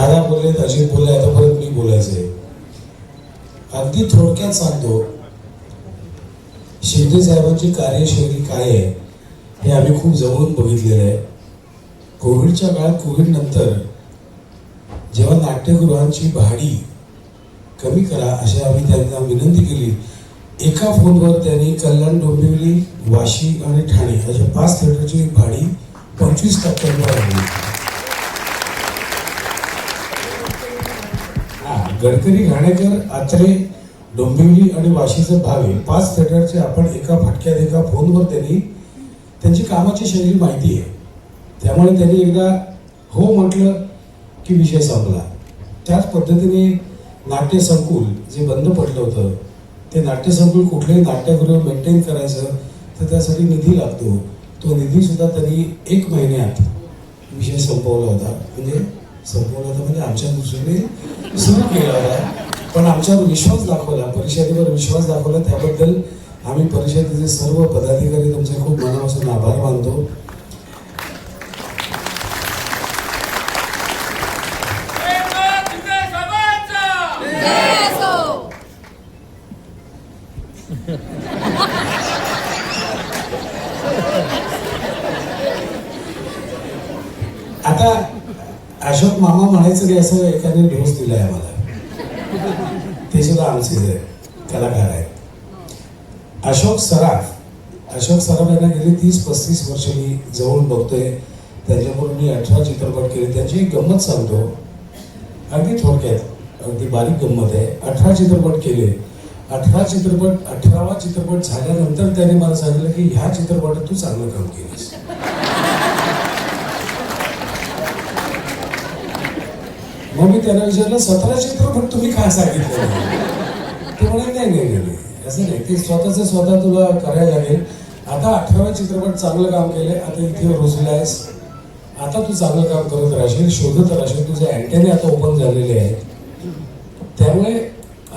दादा बोलले अजित बोलले आता परत मी बोलायचंय. अगदी थोडक्यात सांगतो शिंदे साहेबांची कार्यशैली काय आहे हे आम्ही खूप जवळून बघितलेलं आहे. कोविडच्या काळात कोविड नंतर जेव्हा नाट्यगृहांची भाडी कमी करा अशी आम्ही त्यांना विनंती केली. एका फोनवर त्यांनी कल्याण डोंबिवली वाशी आणि ठाणे अशा पाच थिएटरची भाडी पंचवीस टक्क्यांवर आणली. गडकरी घाणेकर आचरे डोंबिवली आणि वाशीचं भावे पाच थिएटरचे आपण एका फटक्यात एका फोनवर त्यांनी त्यांची कामाची शैली माहिती आहे. त्यामुळे त्यांनी एकदा हो म्हटलं की विषय संपला. त्याच पद्धतीने नाट्यसंकुल जे बंद पडलं होतं ते नाट्यसंकुल कुठलेही कुठलंही नाट्यगृह मेंटेन करायचं तर त्यासाठी निधी लागतो. तो निधीसुद्धा त्यांनी एक महिन्यात विषय संपवला होता. म्हणजे संपवला म्हणजे आमच्या दृष्टीने सुरू केला होता पण आमच्यावर विश्वास दाखवला परिषदेवर विश्वास दाखवला. त्याबद्दल आम्ही परिषदेचे सर्व पदाधिकारी तुमचे खूप मनापासून आभार मानतो. आता अशोक मामा म्हणायचं की असं एखाद्या ढोस दिलाय आम्हाला. ते सुद्धा आमचे जे कलाकार आहेत. अशोक सराफ अशोक सराफ यांना गेली तीस पस्तीस वर्ष मी जवळ बघतोय. त्यांच्याकडून मी अठरा चित्रपट केले. त्यांची एक गंमत सांगतो. अगदी थोडक्यात अगदी बारीक गंमत आहे. अठरा चित्रपट केले. अठरा चित्रपट अठरावा चित्रपट झाल्यानंतर त्याने मला सांगितलं की ह्या चित्रपटात तू चांगलं काम केलंस. मग मी त्यांना विचारलं सतरा चित्रपट तुम्ही काय सांगितलं? ते म्हणे नाही नाही नाही असं नाही. ते स्वतःच स्वतः तुला करायला लागेल. आता अठरावा चित्रपट चांगलं काम केलंय आता इथे रुजला आहेस. आता तू चांगलं काम करत राहशील शोधत राहशील. तुझे अँटेने आता ओपन झालेले आहेत. त्यामुळे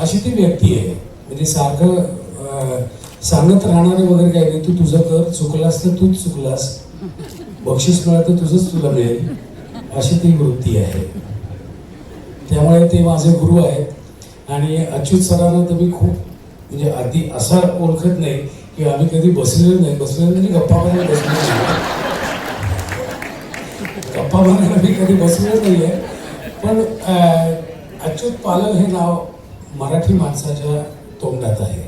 अशी ती व्यक्ती आहे. म्हणजे सारखं सांगत राहणारे वगैरे काही नाही. तू तुझं कर चुकलास तर तूच चुकलास. बक्षीस मिळालं तर तुझंच तुला मिळेल. अशी ती वृत्ती आहे. त्यामुळे ते माझे गुरु आहेत. आणि अच्युत सरांना तर मी खूप म्हणजे आधी असा ओळखत नाही की आम्ही कधी बसलेलो नाही. बसलेलो म्हणजे गप्पा मारायला बसलेलो नाही. गप्पा मारायला मी कधी बसलेलो नाही आहे पण अच्युत पालव हे नाव मराठी माणसाच्या तोंडात आहे.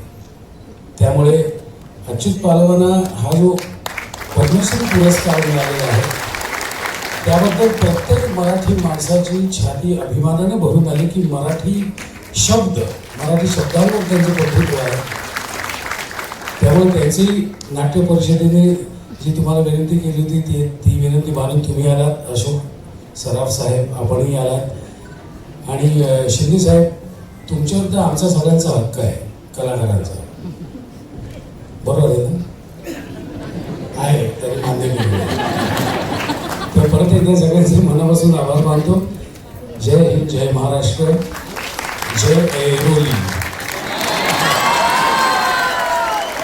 त्यामुळे अच्युत पालवांना हा जो पद्मश्री पुरस्कार मिळालेला आहे त्याबद्दल प्रत्येक मराठी माणसाची छाती अभिमानाने भरून आली की मराठी शब्द मराठी शब्दांवर त्यांचं प्रभुत्व आहे. त्यामुळे त्यांची नाट्य परिषदेने जी तुम्हाला विनंती केली होती ती ती विनंती मानून तुम्ही आलात. अशोक सराफ साहेब आपणही आलात. आणि शिंदे साहेब तुमच्यावर तर आमचा सगळ्यांचा हक्क आहे कलाकारांचा. बरोबर आहे ना आहे तरी मान्य केलं तर परत एकदा सगळ्यांचे मनापासून आभार मानतो जय हिंद जय महाराष्ट्र जय ऐरोली.